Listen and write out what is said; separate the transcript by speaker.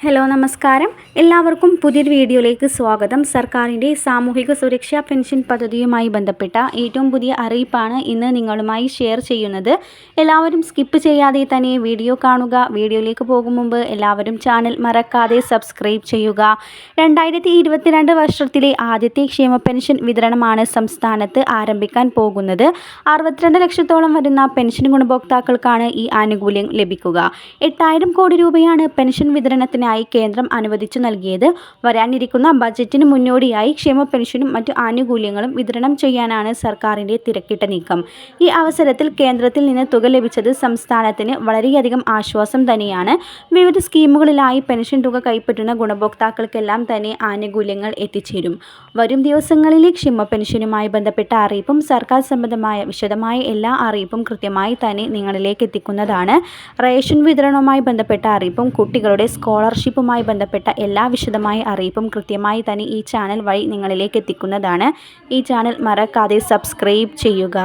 Speaker 1: Hello നമസ്കാരം. എല്ലാവർക്കും പുതിയൊരു വീഡിയോയിലേക്ക് സ്വാഗതം. സർക്കാരിന്റെ സാമൂഹിക സുരക്ഷാ പെൻഷൻ പദ്ധതിയുമായി ബന്ധപ്പെട്ട ഏറ്റവും പുതിയ അറിയിപ്പാണ് ഇന്ന് നിങ്ങളുമായി ഷെയർ ചെയ്യുന്നത്. എല്ലാവരും സ്കിപ്പ് ചെയ്യാതെ തന്നെ വീഡിയോ കാണുക. വീഡിയോയിലേക്ക് പോകും മുമ്പ് എല്ലാവരും ചാനൽ മറക്കാതെ സബ്സ്ക്രൈബ് ചെയ്യുക. രണ്ടായിരത്തി ഇരുപത്തിരണ്ട് വർഷത്തിലെ ആദ്യത്തെ ക്ഷേമ പെൻഷൻ വിതരണമാണ് സംസ്ഥാനത്ത് ആരംഭിക്കാൻ പോകുന്നത്. അറുപത്തിരണ്ട് ലക്ഷത്തോളം വരുന്ന പെൻഷൻ ഗുണഭോക്താക്കൾക്കാണ് ഈ ആനുകൂല്യം ലഭിക്കുക. എട്ടായിരം കോടി രൂപയാണ് പെൻഷൻ വിതരണത്തിന് ായി കേന്ദ്രം അനുവദിച്ചു നൽകിയത്. വരാനിരിക്കുന്ന ബജറ്റിന് മുന്നോടിയായി ക്ഷേമ പെൻഷനും മറ്റു ആനുകൂല്യങ്ങളും വിതരണം ചെയ്യാനാണ് സർക്കാരിന്റെ തിരക്കിട്ട നീക്കം. ഈ അവസരത്തിൽ കേന്ദ്രത്തിൽ നിന്ന് തുക ലഭിച്ചത് സംസ്ഥാനത്തിന് വളരെയധികം ആശ്വാസം തന്നെയാണ്. വിവിധ സ്കീമുകളിലായി പെൻഷൻ തുക കൈപ്പറ്റുന്ന ഗുണഭോക്താക്കൾക്കെല്ലാം തന്നെ ആനുകൂല്യങ്ങൾ എത്തിച്ചേരും. വരും ദിവസങ്ങളിലെ ക്ഷേമ പെൻഷനുമായി ബന്ധപ്പെട്ട അറിയിപ്പും സർക്കാർ സംബന്ധമായ വിശദമായ എല്ലാ അറിയിപ്പും കൃത്യമായി തന്നെ നിങ്ങളിലേക്ക് എത്തിക്കുന്നതാണ്. റേഷൻ വിതരണവുമായി ബന്ധപ്പെട്ട അറിയിപ്പും കുട്ടികളുടെ സ്കോളർ സ്കോളർഷിപ്പുമായി ബന്ധപ്പെട്ട എല്ലാ വിശദമായ അറിയിപ്പും കൃത്യമായി തന്നെ ഈ ചാനൽ വഴി നിങ്ങളിലേക്ക് എത്തിക്കുന്നതാണ്. ഈ ചാനൽ മറക്കാതെ സബ്സ്ക്രൈബ് ചെയ്യുക.